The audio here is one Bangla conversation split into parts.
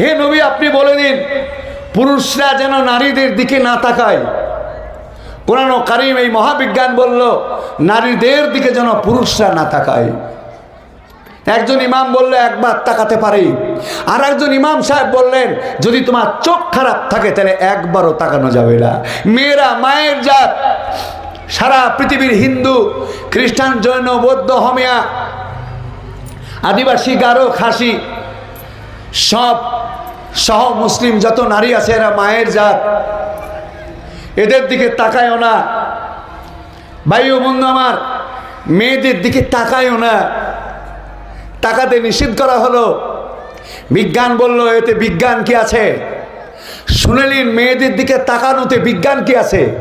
হে নবী, আপনি বলে দিন, পুরুষরা যেন নারীদের দিকে না তাকায়। কোরআন কারিম এই মহাবিজ্ঞান বলল, নারীদের দিকে যেন পুরুষরা না তাকায়। একজন ইমাম বললে, একবার তাকাতে পারি। আর একজন ইমাম সাহেব বললেন, যদি তোমার চোখ খারাপ থাকে, তাহলে একবারও তাকানো যাবে না। মেয়েরা, মায়ের জাত, সারা পৃথিবীর হিন্দু, খ্রিস্টান, জৈন, বৌদ্ধ, হমিয়া, আদিবাসী, গারো, খাসি, সব সহ মুসলিম যত নারী আছে এরা মায়ের জাত। এদের দিকে তাকায়ও না। ভাইও বন্ধু আমার, মেয়েদের দিকে তাকায়ও না। তাকাতে নিষেধ করা হলো। বিজ্ঞান বলল, এতে বিজ্ঞান কি আছে? শুনেলিন, মেয়েদের দিকে তাকানোতে বিজ্ঞান কি আছে?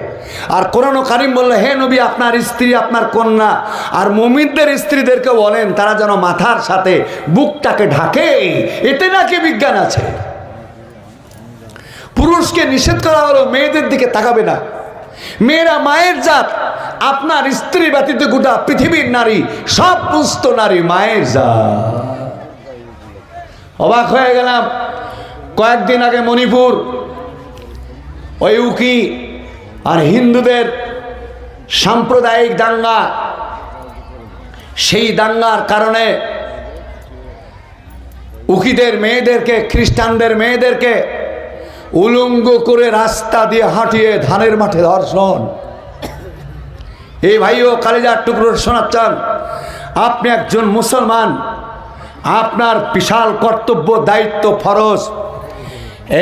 আর কোরআন কারিম বলল, হে নবী, আপনার স্ত্রী আপনার কন্যা আর মমিনদের স্ত্রীদেরকে বলেন, তারা যেন মাথার সাথে বুকটাকে ঢাকে। এতে নাকি বিজ্ঞান আছে? পুরুষকে নিষেধ করা হলো, মেয়েদের দিকে তাকাবে না। মেয়েরা মায়ের জাত, আপনার স্ত্রী ব্যতীত গোটা পৃথিবীর নারী, সব পুস্ত নারী মায়ের জাত। অবাক হয়ে গেলাম, কয়েকদিন আগে মণিপুর ওই উকি আর হিন্দুদের সাম্প্রদায়িক দাঙ্গা। সেই দাঙ্গার কারণে উকিদের মেয়েদেরকে, খ্রিস্টানদের মেয়েদেরকে উলঙ্গ করে রাস্তা দিয়ে হাঁটিয়ে ধানের মাঠে ধর্ষণ। এই ভাইও কালিজার টুকরোর শোনাচ্ছেন, আপনি একজন মুসলমান, আপনার বিশাল কর্তব্য, দায়িত্ব, ফরজ,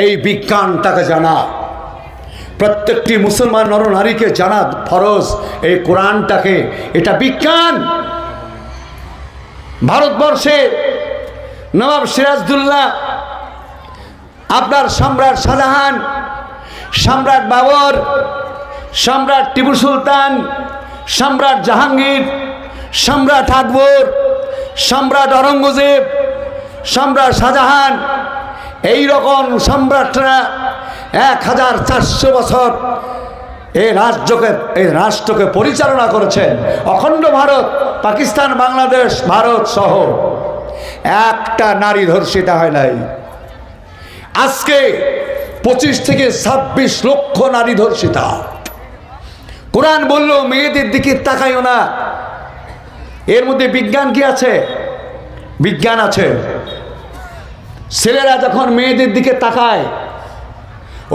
এই বিজ্ঞানটাকে জানা। প্রত্যেকটি মুসলমান নরনারীকে জানা ফরজ, এই কোরআনটাকে। এটা বিজ্ঞান। ভারতবর্ষে নবাব সিরাজদুল্লাহ আপনার সম্রাট শাহজাহান, সম্রাট বাবর, সম্রাট টিপু সুলতান, সম্রাট জাহাঙ্গীর, সম্রাট আকবর, সম্রাট অরঙ্গজেব সম্রাট শাহজাহান, এই রকম সম্রাটরা এক হাজার চারশো বছর এই রাজ্যকে এই রাষ্ট্রকে পরিচালনা করেছেন। অখণ্ড ভারত, পাকিস্তান, বাংলাদেশ, ভারত সহ। একটা নারী ধর্ষিতা হয় নাই। আজকে পঁচিশ থেকে ছাব্বিশ লক্ষ নারী ধর্ষিতা। কোরআন বলল, মেয়েদের দিকে তাকাইও না। এর মধ্যে বিজ্ঞান কি আছে? বিজ্ঞান আছে। ছেলেরা যখন মেয়েদের দিকে তাকায়,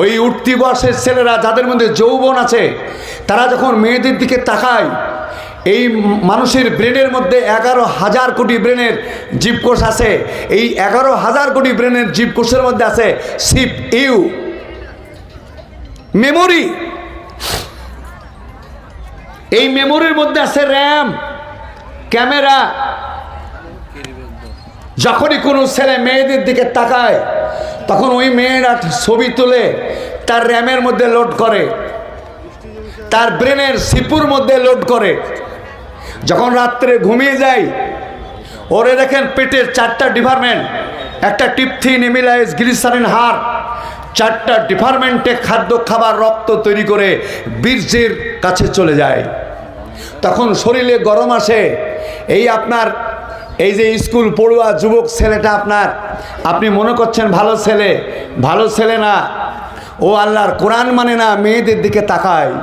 ওই উঠতি বয়সের ছেলেরা, যাদের মধ্যে যৌবন আছে, তারা যখন মেয়েদের দিকে তাকায় এই মানুষের ব্রেনের মধ্যে এগারো হাজার কোটি ব্রেনের জীবকোষ আছে। এই এগারো হাজার কোটি ব্রেনের জীবকোষের মধ্যে আছে সিপ, ইউ, মেমোরি। এই মেমোরির মধ্যে আছে র্যাম, ক্যামেরা। যখনই কোনো ছেলে মেয়েদের দিকে তাকায়, তখন ওই মেয়েরা ছবি তুলে তার র্যামের মধ্যে লোড করে, তার ব্রেনের সিপুর মধ্যে লোড করে। যখন রাত্রে ঘুমিয়ে যায় ওরে দেখেন পেটের চারটা ডিপার্টমেন্ট একটা টিপথিন এমিলাইজ গ্লিসারিন হার চারটা ডিপার্টমেন্টে খাদ্য, খাবার, রক্ত তৈরি করে বীর্যের কাছে চলে যায়। তখন শরীরে গরম আসে, এই আপনার, এই যে স্কুল পড়ুয়া যুবক ছেলেটা আপনার, আপনি মনে করছেন ভালো ছেলে ভালো ছেলে না ও আল্লাহর কোরআন মানে না মেয়েদের দিকে তাকায়।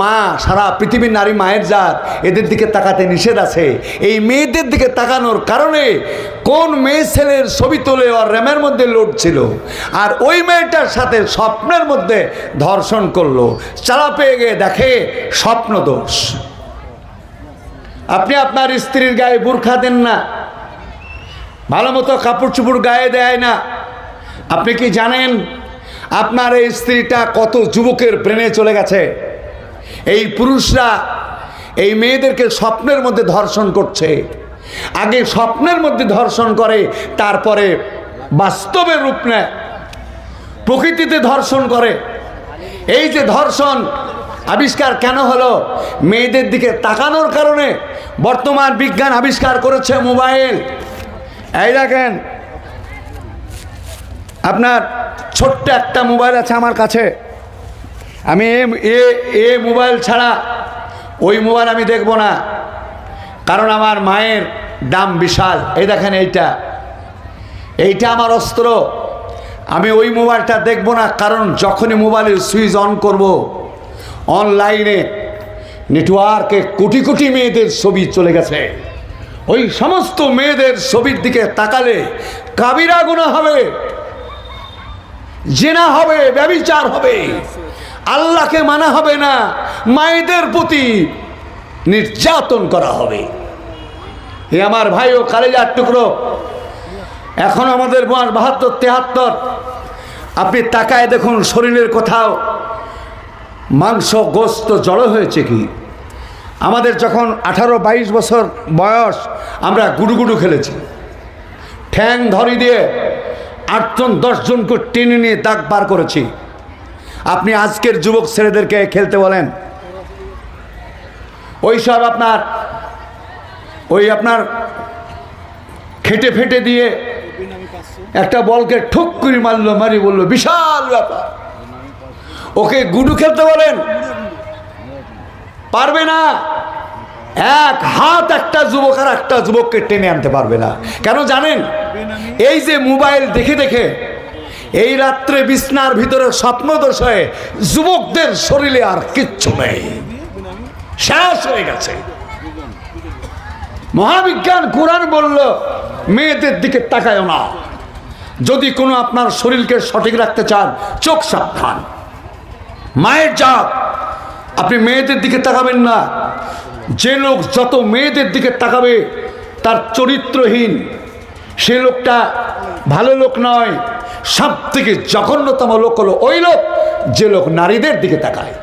মা, সারা পৃথিবীর নারী মায়ের জাত, এদের দিকে তাকাতে নিষেধ আছে। এই মেয়েদের দিকে তাকানোর কারণে কোন মেয়ে ছেলের ছবি তোলে ওর র্যামের মধ্যে লোড ছিল। আর ওই মেয়েটার সাথে স্বপ্নের মধ্যে ধর্ষণ করল। চালা পেয়ে গিয়ে দেখে স্বপ্ন দোষ আপনি আপনার স্ত্রীর গায়ে বুরখা দেন না। ভালো মতো কাপড় চুপড় গায়ে দেয় না। আপনি কি জানেন আপনার এই স্ত্রীটা কত যুবকের ব্রেনে চলে গেছে? এই পুরুষরা এই মেয়েদেরকে স্বপ্নের মধ্যে ধর্ষণ করছে। আগে স্বপ্নের মধ্যে ধর্ষণ করে, তারপরে বাস্তবে রূপ নেয়। প্রকৃতিতে ধর্ষণ করে। এই যে ধর্ষণ, আবিষ্কার কেন হলো? মেয়েদের দিকে তাকানোর কারণে বর্তমান বিজ্ঞান আবিষ্কার করেছে মোবাইল। এই দেখেন আপনার ছোট্ট একটা মোবাইল আছে আমার কাছে। আমি এ- এ মোবাইল ছাড়া ওই মোবাইল আমি দেখব না। কারণ আমার মায়ের দাম বিশাল। এই দেখেন এইটা। এইটা আমার অস্ত্র। আমি ওই মোবাইলটা দেখব না, কারণ যখনই মোবাইলের সুইচ অন করব, অনলাইনে নেটওয়ার্কে কোটি কোটি মেয়েদের ছবি চলে গেছে। ওই সমস্ত মেয়েদের ছবির দিকে তাকালে কাবিরা গুণা হবে। জেনা হবে ব্যবিচার হবে। আল্লাহকে মানা হবে না, মায়েদের প্রতি নির্যাতন করা হবে। এ আমার ভাই ও কালেজার টুকরো, এখন আমাদের বয়স বাহাত্তর, তেহাত্তর। আপনি তাকায় দেখুন, শরীরের কোথাও মাংস, গোস্ত জড়ো হয়েছে কি? আমাদের যখন আঠারো, বাইশ বছর বয়স, আমরা গুডুগুডু খেলেছি। ঠ্যাং ধরি দিয়ে আটজন দশজনকে টেনে নিয়ে দাগ বার করেছি। আপনি আজকের যুবক ছেলেদেরকে খেলতে বলেন। ওই সব আপনার, ওই আপনার খেটে ফেটে দিয়ে একটা বলকে ঠুক করে মারলো, মারি বলল, বিশাল ব্যাপার। ওকে গুডু খেলতে বলেন। পারবে না। এক হাত একটা যুবক আর একটা যুবককে টেনে আনতে পারবে না। কেন জানেন? এই যে মোবাইল দেখে দেখে, এই রাত্রে বিছনার ভিতরে স্বপ্ন দোষ হয়ে যুবকদের শরীরে আর কিচ্ছু নেই। শেষ হয়ে গেছে। মহাবিজ্ঞান কোরআন বলল, মেয়েদের দিকে তাকায় না। যদি কোনো আপনার শরীরকে সঠিক রাখতে চান, চোখ সাবধান। মায়ের জাত, আপনি মেয়েদের দিকে তাকাবেন না। যে লোক যত মেয়েদের দিকে তাকাবে, তার চরিত্রহীন সে লোকটা ভালো লোক নয় সব থেকে জঘন্যতম লোক হলো ওই লোক যে লোক নারীদের দিকে তাকায়।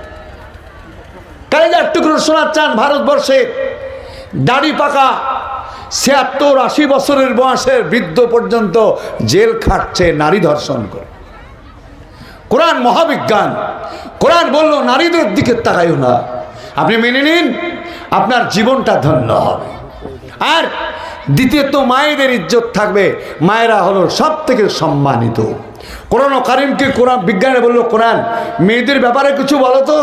কালিদার টুকরো শোনার চান ভারতবর্ষে দাড়ি পাকা ছিয়াত্তর আশি বছরের বয়সের বৃদ্ধ পর্যন্ত জেল খাটছে নারী ধর্ষণ করে। কোরআন মহাবিজ্ঞান, কোরআন বলল, নারীদের দিকে তাকাইও না। আপনি মেনে নিন, আপনার জীবনটা ধন্য হবে। আর দ্বিতীয়ত মায়েদের ইজ্জত থাকবে। মায়েরা হলো সব থেকে সম্মানিত। কোরআন কারিমকে কোরআন বিজ্ঞানে বলল, কোরআন, মেয়েদের ব্যাপারে কিছু বলো তো।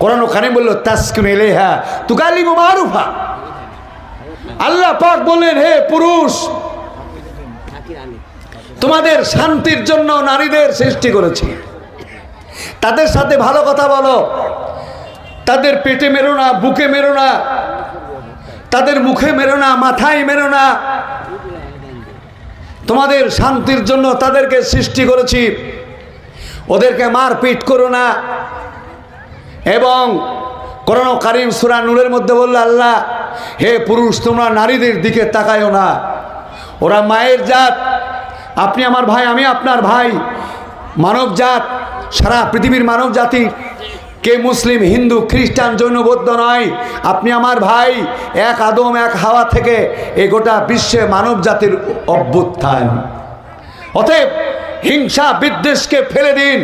কোরআন কারিম বলল, তাস্কিন এলেহা তুকালিম মারুফা। আল্লাহ পাক বললেন, হে পুরুষ, তোমাদের শান্তির জন্য নারীদের সৃষ্টি করেছি। তাদের সাথে ভালো কথা বলো। তাদের পেটে মেরো না, বুকে মেরো না। তাদের মুখে মেরো না, মাথায় মেরো না। তোমাদের শান্তির জন্য তাদেরকে সৃষ্টি করেছি। ওদেরকে মারপিট করো না। এবং করণ কারিম সুরা নূরের মধ্যে বলল, আল্লাহ, হে পুরুষ, তোমরা নারীদের দিকে তাকায়ও না। ওরা মায়ের জাত। আপনি আমার ভাই, আমি আপনার ভাই। মানব জাত সারা পৃথিবীর মানব জাতি কে মুসলিম, হিন্দু, খ্রিস্টান, জৈন, বৌদ্ধ নয়। আপনি আমার ভাই, এক আদম, এক হাওয়া থেকে এ গোটা বিশ্বে মানব জাতির অভ্যুত্থান। অতএব হিংসা বিদ্বেষকে ফেলে দিন।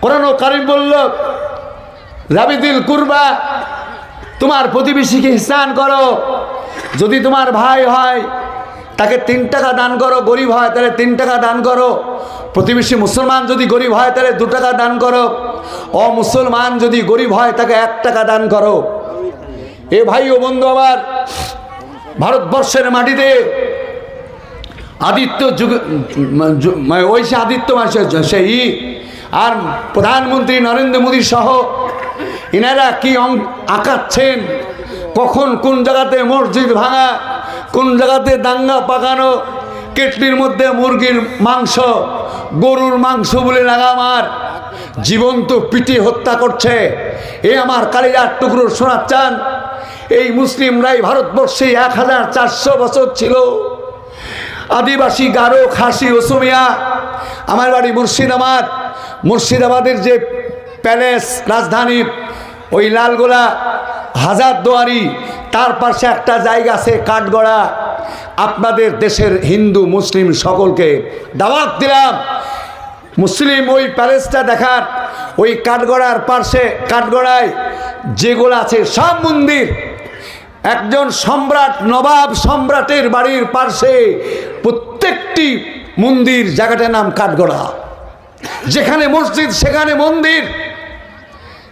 কোরআন কারিম বলল রাবিদিল কুরবা, তোমার প্রতিবেশীকে স্নান করো। যদি তোমার ভাই হয় তাকে তিন টাকা দান করো, গরিব হয় তাহলে তিন টাকা দান করো। প্রতিবেশী মুসলমান যদি গরিব হয় তাহলে দু টাকা দান করো। অমুসলমান যদি গরিব হয় তাকে এক টাকা দান করো। এ ভাই ও বন্ধু আবার ভারতবর্ষের মাটিতে আদিত্য যুগ মানে ওই সে আদিত্য মাসে সেই আর প্রধানমন্ত্রী নরেন্দ্র মোদী সহ এনারা কি অং- আঁকাচ্ছেন? কখন কোন জায়গাতে মসজিদ ভাঙা? কোন জায়গাতে দাঙ্গা পাকানো, কেটলির মধ্যে মুরগির মাংস, গরুর মাংস বলে লাগামার জীবন্ত পিটি হত্যা করছে। এ আমার কালিজার টুকরো শোনার চান এই মুসলিমরাই ভারতবর্ষে এক হাজার চারশো বছর ছিল। আদিবাসী গারো, খাসি ওসমিয়া আমার বাড়ি মুর্শিদাবাদ। মুর্শিদাবাদের যে প্যালেস, রাজধানী, ওই লালগোলা হাজারদুয়ারি তার পাশে একটা জায়গা আছে কাঠগড়া। আপনাদের দেশের হিন্দু, মুসলিম সকলকে দাওয়াত দিলাম। মুসলিম ওই প্যালেসটা দেখার, ওই কাঠগড়ার পাশে, কাঠগড়ায় যেগুলো আছে সব মন্দির। একজন সম্রাট, নবাব সম্রাটের বাড়ির পাশে প্রত্যেকটি মন্দির, জায়গাটার নাম কাঠগড়া। যেখানে মসজিদ, সেখানে মন্দির।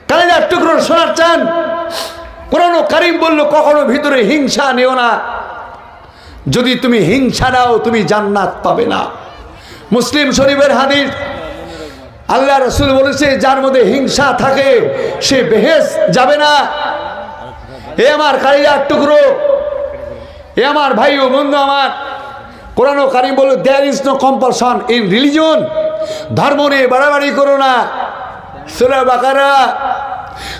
কালিদার টুকরো শোনার চান কোরআন কারিম বলল, কখনো ভিতরে হিংসা নিও না। যদি তুমি হিংসা দাও, তুমি জান্নাত পাবে না। মুসলিম শরীফের হাদিস, আল্লাহ রসুল বলেছে, যার মধ্যে হিংসা থাকে, সে বেহেস যাবে না। এ আমার কালিজার টুকরো, এ আমার ভাই ও বন্ধু আমার। কোরআন কারিম বলল there is no compulsion in religion ধর্ম নিয়ে বাড়াবাড়ি করো না। সুরা বাকারা,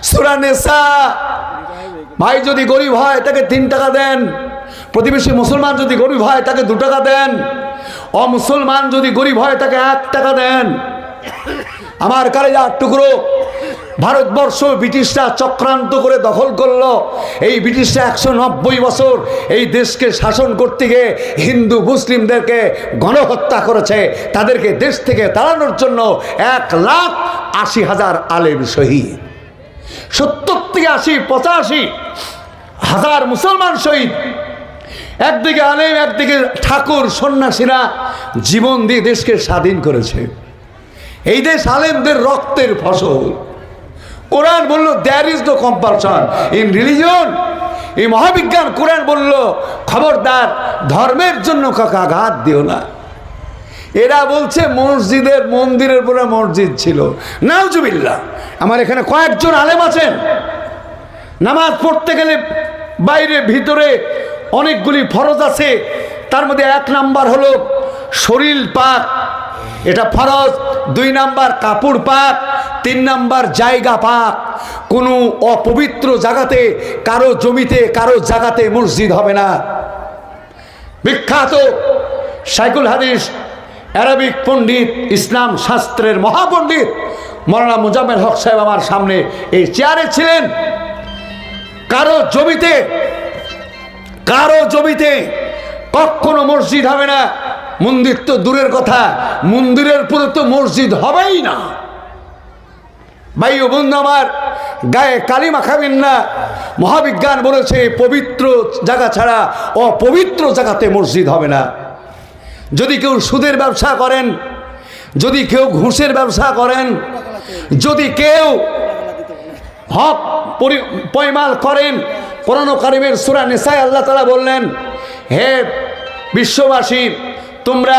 সুরা নেশা ভাই যদি গরিব হয়, তাকে তিন টাকা দেন। প্রতিবেশী মুসলমান যদি গরিব হয়, তাকে দু টাকা দেন। অমুসলমান যদি গরিব হয়, তাকে এক টাকা দেন। আমার কালেজার টুকরো, ভারতবর্ষ ব্রিটিশরা চক্রান্ত করে দখল করল। এই ব্রিটিশরা একশো নব্বই বছর এই দেশকে শাসন করতে গিয়ে হিন্দু মুসলিমদেরকে গণহত্যা করেছে। তাদেরকে দেশ থেকে তাড়ানোর জন্য এক লাখ আশি হাজার আলেম শহীদ। থেকে আশি পঁচাশি হাজার মুসলমান শহীদ। একদিকে আলেম, একদিকে ঠাকুর, সন্ন্যাসীরা জীবন দিয়ে দেশকে স্বাধীন করেছে। এই দেশ আলেমদের রক্তের ফসল। কোরআন বলল there is no compulsion in religion এই মহাবিজ্ঞান কোরআন বলল, খবরদার ধর্মের জন্য কাকা আঘাত দিও না। এরা বলছে, মসজিদের মন্দিরের পরে মসজিদ ছিল। নাউজুবিল্লাহ, আমার এখানে কয়েকজন আলেম আছেন। নামাজ পড়তে গেলে বাইরে, ভিতরে অনেকগুলি ফরজ আছে। তার মধ্যে এক নাম্বার হলো শরীর পাক। এটা ফরজ। দুই নাম্বার কাপড় পাক। তিন নাম্বার জায়গা পাক। কোনো অপবিত্র জায়গাতে কারও জমিতে, কারও জায়গাতে মসজিদ হবে না। বিখ্যাত সাইকুল হাদিস, অ্যারাবিক পণ্ডিত, ইসলাম শাস্ত্রের মহাপণ্ডিত মৌলানা মুজাম্মেল হক সাহেব আমার সামনে এই চেয়ারে ছিলেন। কারও জমিতে কারও জমিতে কখনো মসজিদ হবে না। মন্দির তো দূরের কথা, মন্দিরের পুরো তো মসজিদ হবেই না। ভাই ও বন্ধু আমার, গায়ে কালি মাখাবেন না। মহাবিজ্ঞান বলেছে, পবিত্র জায়গা ছাড়া অপবিত্র জায়গাতে মসজিদ হবে না। যদি কেউ সুদের ব্যবসা করেন, যদি কেউ ঘুষের ব্যবসা করেন, যদি কেউ হক পয়মাল করেন কোরআন কারিমের সুরা নেশায় আল্লাহ তালা বললেন, হে বিশ্ববাসী, তোমরা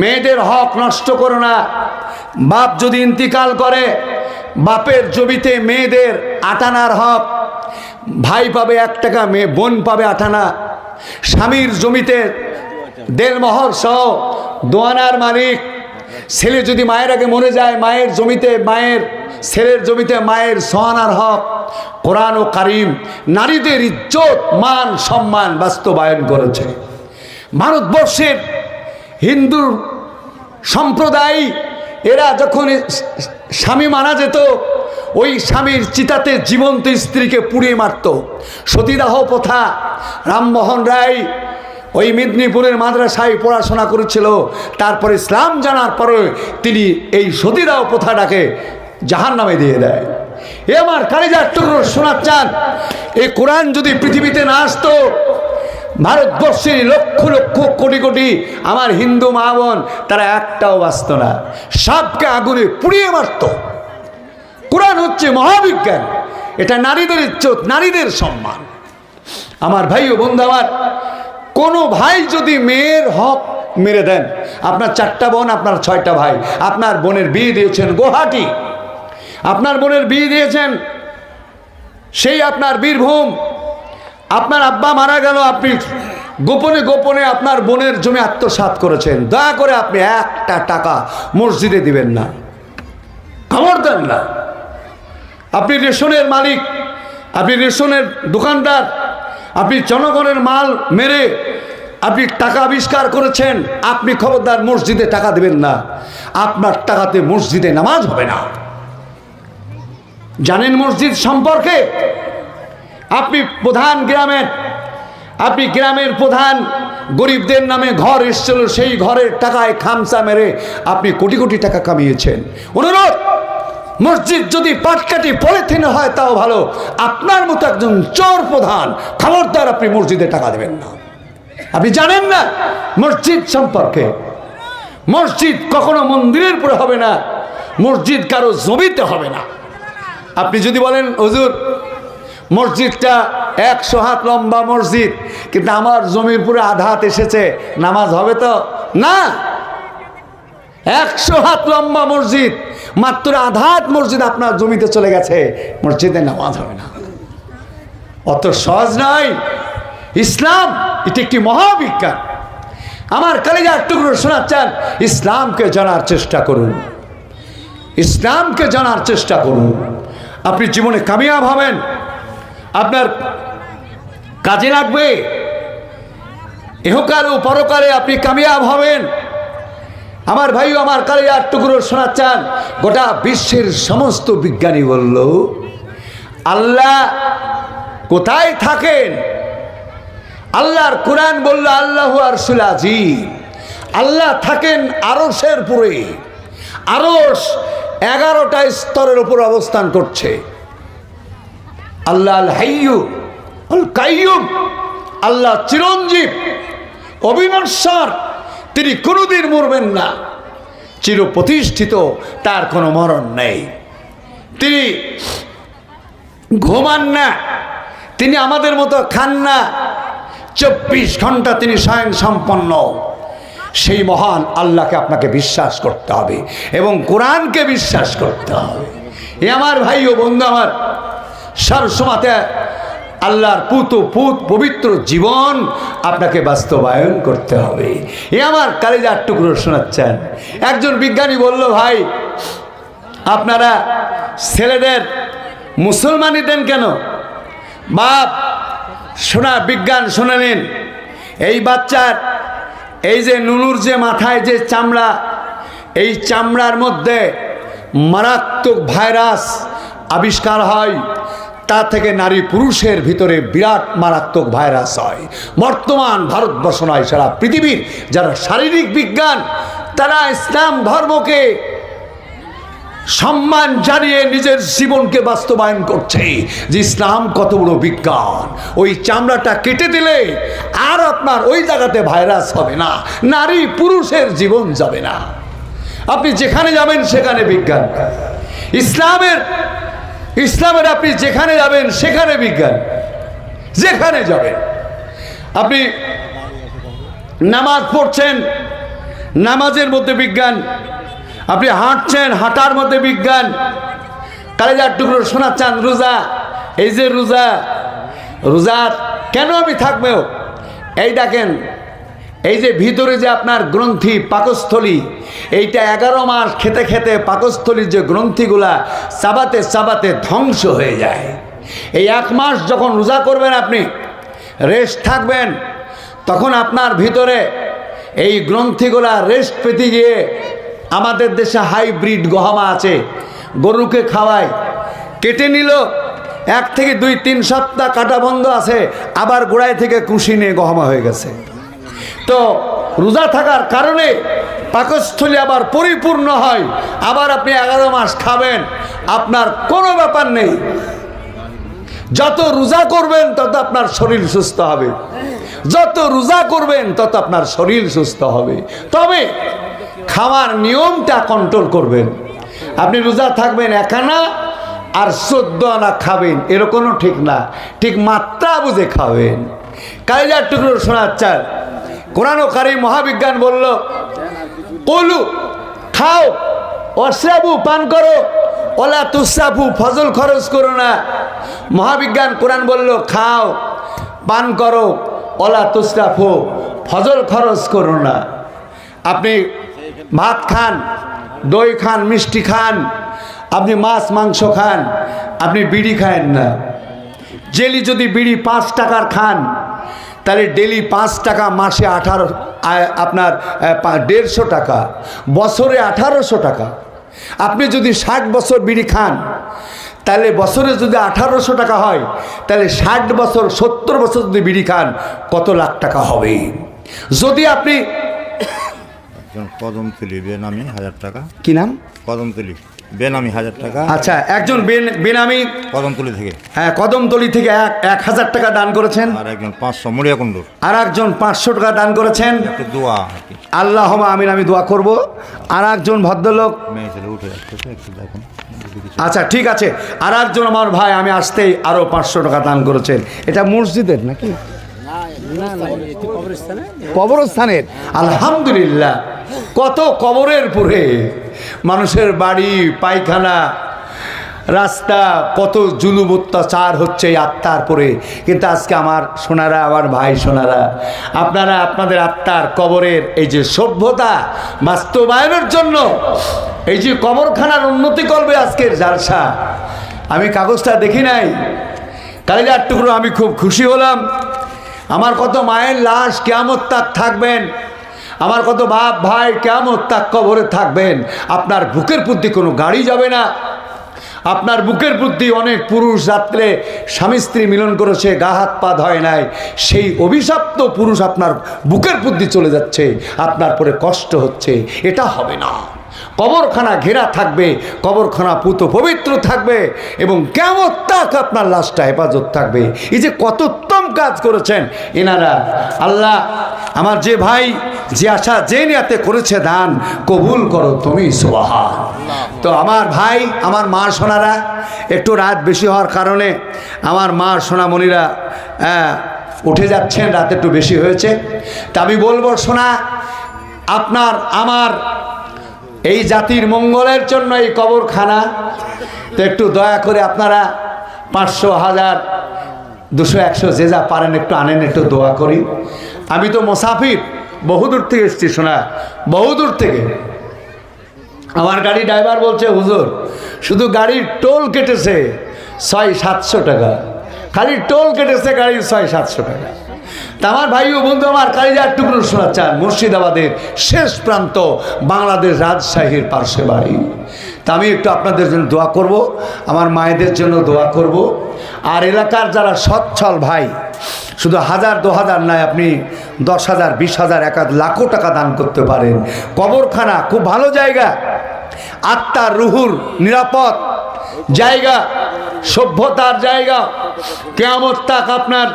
মেয়েদের হক নষ্ট করো না। বাপ যদি ইন্তিকাল করে, বাপের জমিতে মেয়েদের আটানার হক। ভাই পাবে এক টাকা, মেয়ে, বোন পাবে আটানা। স্বামীর জমিতে দেড়মহর সহ দোয়ানার মালিক ছেলে যদি মায়ের আগে মরে যায়, মায়ের জমিতে, মায়ের ছেলের জমিতে মায়ের সহানার হক। কোরআন ও কারিম নারীদের ইজ্জত, মান, সম্মান বাস্তবায়ন করেছে। ভারতবর্ষের হিন্দু সম্প্রদায়, এরা যখন স্বামী মারা যেত, ওই স্বামীর চিতাতে জীবন্ত স্ত্রীকে পুড়িয়ে মারত। সতীদাহ প্রথা, রামমোহন রায় ওই মেদিনীপুরের মাদ্রাসায় পড়াশোনা করেছিল। তারপরে ইসলাম জানার পরে তিনি এই সতীদাহ প্রথাটাকে জাহান নামে দিয়ে দেয়। এ আমার কালিজার টুকরো শোনার চান। এই কোরআন যদি পৃথিবীতে না আসতো ভারতবর্ষের লক্ষ লক্ষ কোটি কোটি আমার হিন্দু মা বোন, তারা একটাও বাঁচত না। সবকে আগুনে পুড়িয়ে মারত। কোরআন হচ্ছে মহাবিজ্ঞান। এটা নারীদের ইজ্জত, নারীদের সম্মান। আমার ভাই ও বন্ধু আমার কোনো ভাই যদি মেয়ের হক মেরে দেন, আপনার চারটা বোন, আপনার ছয়টা ভাই, আপনার বোনের বিয়ে দিয়েছেন গুয়াহাটি, আপনার বোনের বিয়ে দিয়েছেন সেই আপনার বীরভূম, আপনার আব্বা মারা গেল, আপনি গোপনে গোপনে আপনার বোনের জমি আত্মসাৎ করেছেন, দয়া করে আপনি একটা টাকা মসজিদে দিবেন না। খবর দেন না। আপনি রেশনের মালিক, আপনি রেশনের দোকানদার আপনি জনগণের মাল মেরে আপনি টাকা আবিষ্কার করেছেন, আপনি খবরদার মসজিদে টাকা দেবেন না। আপনার টাকাতে মসজিদে নামাজ হবে না। জানেন মসজিদ সম্পর্কে? আপনি প্রধান গ্রামের, আপনি গ্রামের প্রধান গরিবদের নামে ঘর এসেছিল, সেই ঘরের টাকায় খামসা মেরে আপনি কোটি কোটি টাকা কামিয়েছেন। অনুরোধ! মসজিদ যদি পাটকাটি পলিথিনে হয়, তাও ভালো। আপনার মতো একজন চোর প্রধান। খবরদার আপনি মসজিদে টাকা দেবেন না। আপনি জানেন না, মসজিদ সম্পর্কে। মসজিদ কখনো মন্দিরের পরে হবে না, মসজিদ কারও জমিতে হবে না। আপনি যদি বলেন, হুজুর, মসজিদটা একশো হাত লম্বা মসজিদ, কিন্তু আমার জমির পুরো আধা হাত এসেছে, নামাজ হবে তো? না। একশো হাত লম্বা মসজিদ, মাত্র আধা হাত মসজিদ আপনার জমিতে চলে গেছে। মসজিদে নামাজ হবে না। অত সহজ নয়। ইসলাম, এটি একটি মহাবিজ্ঞান। আমার কালেজার টুকরো শোনাচ্ছেন, ইসলামকে জানার চেষ্টা করুন। ইসলামকে জানার চেষ্টা করুন। আপনি জীবনে কামিয়াব হবেন। আপনার কাজে লাগবে। এহকাল ও পরকালে আপনি কামিয়াব হবেন। আমার ভাই আমার কালেজার টুকরো শোনাচ্ছেন। গোটা বিশ্বের সমস্ত বিজ্ঞানী বলল, আল্লাহ কোথায় থাকেন? আল্লাহর কোরআন বলল, আল্লাহ আর সুলাজি আল্লাহ থাকেন আরসের পুরে। আরস এগারোটা স্তরের উপর অবস্থান করছে। আল্লাহ আল হাইয়ু আল্লাহ চিরঞ্জীব, অবিনশ্বর। তিনি কোনোদিন মরবেন না। চির প্রতিষ্ঠিত তার কোনো মরণ নেই। তিনি ঘুমান না। তিনি আমাদের মতো খান না। চব্বিশ ঘণ্টা তিনি স্বয়ং সম্পন্ন। সেই মহান আল্লাহকে আপনাকে বিশ্বাস করতে হবে এবং কোরআনকে বিশ্বাস করতে হবে। এ আমার ভাই ও বন্ধু আমার সবসময়তে আল্লাহর পুত পুত পবিত্র জীবন আপনাকে বাস্তবায়ন করতে হবে। এ আমার কালেজার টুকরো শোনাচ্ছেন। একজন বিজ্ঞানী বলল, ভাই, আপনারা ছেলেদের মুসলমানি দেন কেন? বাপ, শোনা, বিজ্ঞান শুনে নিন। এই বাচ্চার, এই যে নুনুর যে মাথায় যে চামড়া, এই চামড়ার মধ্যে মারাত্মক ভাইরাস আবিষ্কার হয়। তা থেকে নারী পুরুষের ভিতরে বিরাট মারাত্মক ভাইরাস হয়। বর্তমান ভারতবর্ষ নয়, সারা পৃথিবীর যারা শারীরিক বিজ্ঞান, তারা ইসলাম ধর্মকে সম্মান জানিয়ে নিজের জীবনকে বাস্তবায়ন করছে যে ইসলাম কত বড় বিজ্ঞান। ওই চামড়াটা কেটে দিলে আর আপনার ওই জায়গাতে ভাইরাস হবে না, নারী পুরুষের জীবন যাবে না। আপনি যেখানে যাবেন সেখানে বিজ্ঞান। ইসলামের ইসলামের আপনি যেখানে যাবেন, সেখানে বিজ্ঞান। যেখানে যাবেন। আপনি নামাজ পড়ছেন, নামাজের মধ্যে বিজ্ঞান। আপনি হাঁটছেন, হাঁটার মধ্যে বিজ্ঞান। কালেজার টুকরো শোনাচ্ছেন, রোজা। এই যে রোজা রোজা কেন আমি থাকবেও? এই দেখেন এই যে ভিতরে যে আপনার গ্রন্থি, পাকস্থলী, এইটা এগারো মাস খেতে খেতে পাকস্থলীর যে গ্রন্থিগুলা চাবাতে চাবাতে ধ্বংস হয়ে যায়। এই এক মাস যখন রোজা করবেন আপনি, রেস্ট থাকবেন, তখন আপনার ভিতরে এই গ্রন্থিগুলা রেস্ট পেতে গিয়ে আমাদের দেশে হাইব্রিড গহমা আছে, গরুকে খাওয়ায়, কেটে নিল, এক থেকে দুই, তিন সপ্তাহ কাটা বন্ধ আছে, আবার গোড়ায় থেকে কুশি নিয়ে গহমা হয়ে গেছে। তো রোজা থাকার কারণে পাকস্থলী আবার পরিপূর্ণ হয়। আবার আপনি এগারো মাস খাবেন, আপনার কোনো ব্যাপার নেই। যত রোজা করবেন, তত আপনার শরীর সুস্থ হবে। যত রোজা করবেন, তত আপনার শরীর সুস্থ হবে। তবে খাওয়ার নিয়মটা কন্ট্রোল করবেন। আপনি রোজা থাকবেন একানা আর চোদ্দ আনা খাবেন, এরকমও ঠিক না। ঠিক মাত্রা বুঝে খাবেন। কালিজার টুকরো শোনাচ্চার কোরআন কারি মহাবিজ্ঞান বলল, কলু, খাও, অশ্রাবু পান করো ওলা তুসাফু ফজল খরচ করো না। মহাবিজ্ঞান কোরআন বলল, খাও, পান করো ওলা তুসরাফু ফজল খরচ করো না। আপনি ভাত খান, দই খান, মিষ্টি খান, আপনি মাছ, মাংস খান, আপনি বিড়ি খায়েন না। জেলি যদি বিড়ি পাঁচ টাকার খান তাহলে ডেলি পাঁচ টাকা মাসে আঠারো আপনার দেড়শো টাকা বছরে আঠারোশো টাকা। আপনি যদি ষাট বছর বিড়ি খান তাহলে বছরে যদি আঠারোশো টাকা হয় তাহলে ষাট বছর সত্তর বছর যদি বিড়ি খান কত লাখ টাকা হবে? যদি আপনি একজন কদমতলি বেনামি হাজার টাকা। কি নাম? কদমতলি। বেনামি হাজার টাকা। আচ্ছা একজন বেন- বেনামি কদমতলি থেকে। হ্যাঁ, কদমতলি থেকে এক এক হাজার টাকা দান করেছেন। আর একজন পাঁচশো মরিয়াকুণ্ডুর আর একজন পাঁচশো টাকা দান করেছেন। দোয়া আল্লাহ আমিন আমি দোয়া করব। আর একজন ভদ্রলোক উঠে একটু দেখুন। আচ্ছা ঠিক আছে। আর একজন আমার ভাই আমি আসতেই আরও পাঁচশো টাকা দান করেছেন। এটা মসজিদের নাকি? কবরস্থানের? আলহামদুলিল্লাহ। কত কবরের পুরে মানুষের বাড়ি, পায়খানা, রাস্তা, কত জুলুম অত্যাচার হচ্ছে এই আত্মার পরে। কিন্তু আজকে আমার সোনারা, আমার ভাই সোনারা, আপনারা আপনাদের আত্মার কবরের এই যে সভ্যতা বাস্তবায়নের জন্য, এই যে কবরখানার উন্নতি করবে আজকের জালসা। আমি কাগজটা দেখি নাই। কালিজার টুকরো আমি খুব খুশি হলাম। আমার কত মায়ের লাশ কেমন তার থাকবেন। আমার কত বাপ ভাই কেমন তাক কবরে থাকবেন? আপনার বুকের প্রতি কোনো গাড়ি যাবে না। আপনার বুকের বুদ্ধি অনেক পুরুষ রাত্রে স্বামী স্ত্রী মিলন করেছে গা হাত পা ধয় নাই। সেই অভিশাপ্ত পুরুষ আপনার বুকের বুদ্ধি চলে যাচ্ছে, আপনার পরে কষ্ট হচ্ছে। এটা হবে না। কবরখানা ঘেরা থাকবে, কবরখানা পুত পবিত্র থাকবে এবং কেমন তাক আপনার লাশটা হেফাজত থাকবে। এই যে কত উত্তম কাজ করেছেন এনারা। আল্লাহ, আমার যে ভাই যে আশা যে নিয়াতে করেছে দান, কবুল করো তুমি সোহা তো আমার ভাই, আমার মা সোনারা, একটু রাত বেশি হওয়ার কারণে আমার মা সোনামণিরা উঠে যাচ্ছেন, রাত একটু বেশি হয়েছে। তা আমি বলব, সোনা, আপনার, আমার এই জাতির মঙ্গলের জন্য এই কবরখানা, তো একটু দয়া করে আপনারা পাঁচশো হাজার, দুশো, একশো যে যা পারেন একটু আনেন, একটু দোয়া করি। আমি তো মোসাফির বহুদূর থেকে এসছি, শোনা বহুদূর থেকে। আমার গাড়ি ড্রাইভার বলছে, হুজুর, শুধু গাড়ির টোল কেটেছে ছয় সাতশো টাকা। খালি টোল কেটেছে গাড়ির ছয় সাতশো টাকা। তা আমার ভাই ও বন্ধু, আমার কালিজার টুকরো শোনা চান মুর্শিদাবাদের শেষ প্রান্ত বাংলাদেশ রাজশাহীর পার্শ্বে বাড়ি। তা আমি একটু আপনাদের জন্য দোয়া করব, আমার মায়েদের জন্য দোয়া করব। আর এলাকার যারা সচ্ছল ভাই, শুধু হাজার, দু হাজার নয়, আপনি দশ হাজার, বিশ হাজার, এক লাখো টাকা দান করতে পারেন। কবরখানা, খুব ভালো জায়গা। আত্মার রুহুর নিরাপদ জায়গা, সভ্যতার জায়গা। কেমন তাক আপনার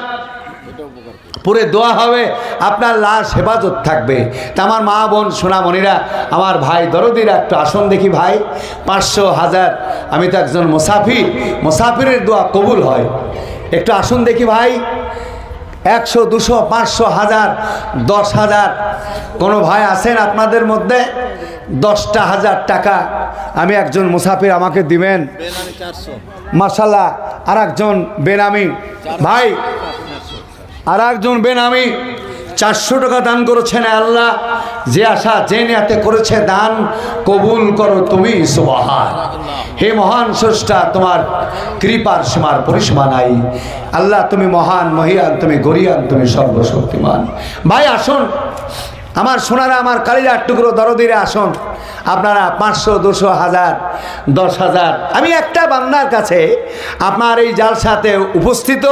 পুরে দোয়া হবে আপনার লাশ হেফাজত থাকবে। তা আমার মা বোন সোনামণিরা আমার ভাই দরদিরা একটু আসন দেখি ভাই। পাঁচশো হাজার আমি তো একজন মুসাফির। মুসাফিরের দোয়া কবুল হয়। একটু আসুন দেখি ভাই। একশো দুশো পাঁচশো হাজার দশ হাজার। কোনো ভাই আছেন আপনাদের মধ্যে? দশটা হাজার টাকা আমি একজন মুসাফির আমাকে দিবেন। মাসাল্লাহ আর একজন বেনামি। ভাই আর একজন বেন আমি চারশো টাকা দান করেছেন আল্লাহ। যে আশা, যে নিয়াতে করেছে দান, কবুল করো তুমি সুবাহার হে মহান স্রষ্টা, তোমার কৃপার সীমার পরিসীমা নাই। আল্লাহ, তুমি মহান, মহিয়ান, তুমি গরিয়ান, তুমি সর্বশক্তিমান। ভাই, আসুন। আমার সোনারা, আমার কালিজার টুকরো দরদিরে, আসুন। আপনারা পাঁচশো, দুশো, হাজার, দশ হাজার। আমি একটা বান্দার কাছে আপনার এই জালসাতে উপস্থিত।